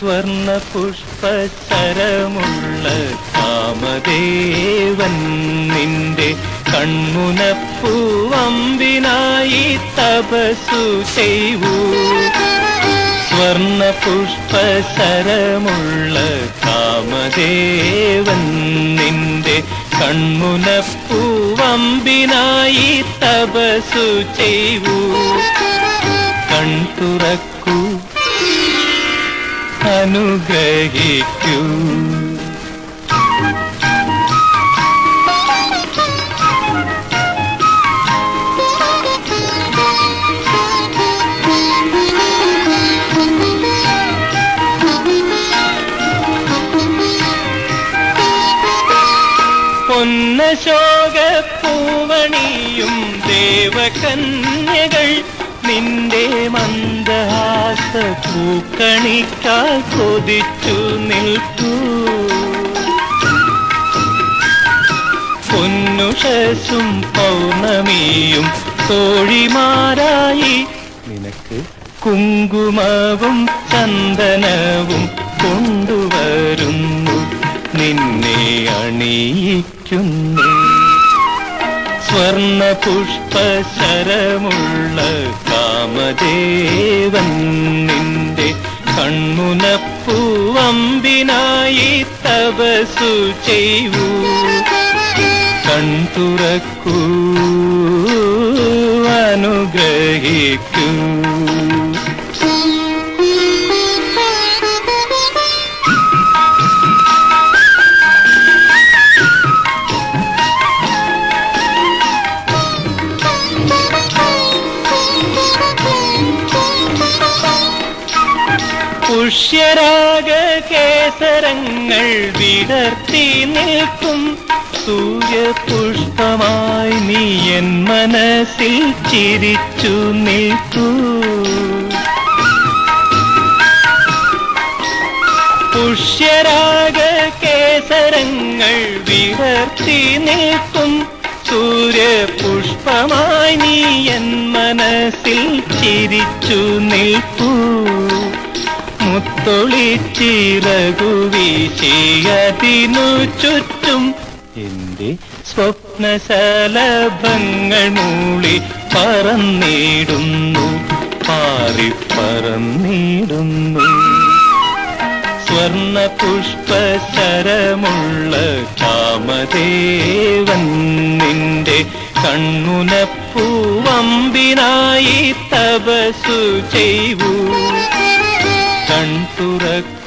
സ്വർണ പുഷ്പശരമുള്ള കാമദേവൻ നിന്റെ കൺമുനപ്പൂവമ്പിനായി തപസു ചെയ്യൂ സ്വർണ പുഷ്പശരമുള്ള കാമദേവൻ നിന്റെ കൺമുനപ്പൂവമ്പിനായി തപസു ചെയ്യൂ കൺ തുറക്കൂ അനുഗ്രഹിക്കൂ. പൊന്നശോക പൂവണിയും ദേവകന്യകൾ നിന്റെ മന്ദഹാസ പൂക്കണിക്കാൽ കൊതിച്ചു നിൽക്കൂ. പൊന്നുഷസും പൗർണമിയും തോഴിമാരായി നിനക്ക് കുങ്കുമവും ചന്ദനവും കൊണ്ടുവരുന്നു. നിന്നെ അണിയിക്കുന്നു. സ്വർണ പുഷ്പശരമുള്ള കാമദേവൻ നിന്റെ കൺമുനപ്പൂവമ്പിനായി തപസു ചെയ്യൂ. കൺതുറക്കൂ അനുഗ്രഹിക്കൂ. പുഷ്യരാഗ കേസരങ്ങൾ വിടർത്തി നിൽക്കും. സൂര്യപുഷ്പമായി നീ എൻ മനസ്സിൽ ചിരിച്ചു നിൽക്കൂ. പുഷ്യരാഗ കേസരങ്ങൾ വിടർത്തി നിൽക്കും. സൂര്യപുഷ്പമായി നീ എൻ മനസ്സിൽ ചിരിച്ചു നിൽക്കൂ. മുത്തൊളിച്ചിറകു വീശിയതിനു ചുറ്റും എന്റെ സ്വപ്നശലഭങ്ങൾ മൂളി പറന്നിടുന്നു പാറി പറന്നിടുന്നു സ്വർണ പുഷ്പശരമുള്ള കാമദേവൻ നിന്റെ കണ്ണുനപ്പൂവമ്പിനായി തപസു ചെയ്യൂ కంటురక్